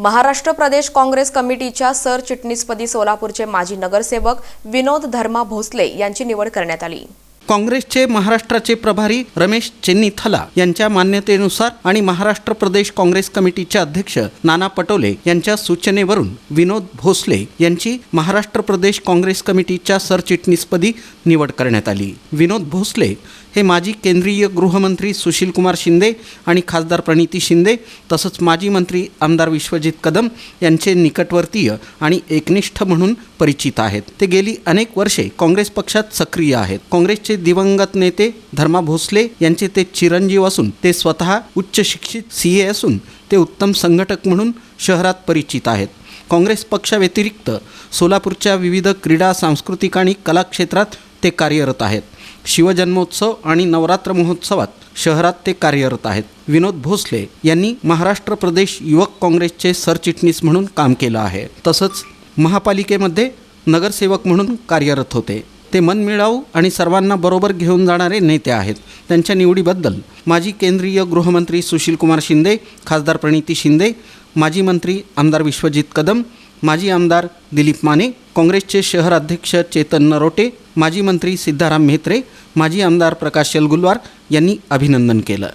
महाराष्ट्र प्रदेश काँग्रेस कमिटीच्या सरचिटणीसपदी सोलापूरचे माजी नगरसेवक विनोद धर्मा भोसले यांची निवड करण्यात आली. काँग्रेसचे महाराष्ट्राचे प्रभारी रमेश चेन्नीथला यांच्या मान्यतेनुसार आणि महाराष्ट्र प्रदेश काँग्रेस कमिटीचे अध्यक्ष नाना पटोले यांच्या सूचनेवरून विनोद भोसले यांची महाराष्ट्र प्रदेश काँग्रेस कमिटीच्या सरचिटणीसपदी निवड करण्यात आली. विनोद भोसले हे माजी केंद्रीय गृहमंत्री सुशीलकुमार शिंदे आणि खासदार प्रणिती शिंदे तसंच माजी मंत्री आमदार विश्वजित कदम यांचे निकटवर्तीय आणि एकनिष्ठ म्हणून परिचित आहेत. ते गेली अनेक वर्षे काँग्रेस पक्षात सक्रिय आहेत. काँग्रेसचे दिवंगत नेते धर्मा भोसले यांचे ते चिरंजीव असून ते स्वतः उच्च शिक्षित सी ए असून ते उत्तम संघटक म्हणून शहरात परिचित आहेत. काँग्रेस पक्षाव्यतिरिक्त सोलापूरच्या विविध क्रीडा सांस्कृतिक आणि कला क्षेत्रात ते कार्यरत आहेत. शिवजन्मोत्सव आणि नवरात्र महोत्सवात शहरात ते कार्यरत आहेत. विनोद भोसले यांनी महाराष्ट्र प्रदेश युवक काँग्रेसचे सरचिटणीस म्हणून काम केलं आहे. तसंच महापालिकेमध्ये नगरसेवक म्हणून कार्यरत होते. ते मनमिळावू आणि सर्वांना बरोबर घेऊन जाणारे नेते आहेत. त्यांच्या निवडीबद्दल माजी केंद्रीय गृहमंत्री सुशीलकुमार शिंदे खासदार प्रणिती शिंदे माजी मंत्री आमदार विश्वजित कदम माजी आमदार दिलीप माने काँग्रेसचे शहर अध्यक्ष चेतन नरोटे माजी मंत्री सिद्धाराम म्हेत्रे माजी आमदार प्रकाश यलगुलवार यांनी अभिनंदन केलं.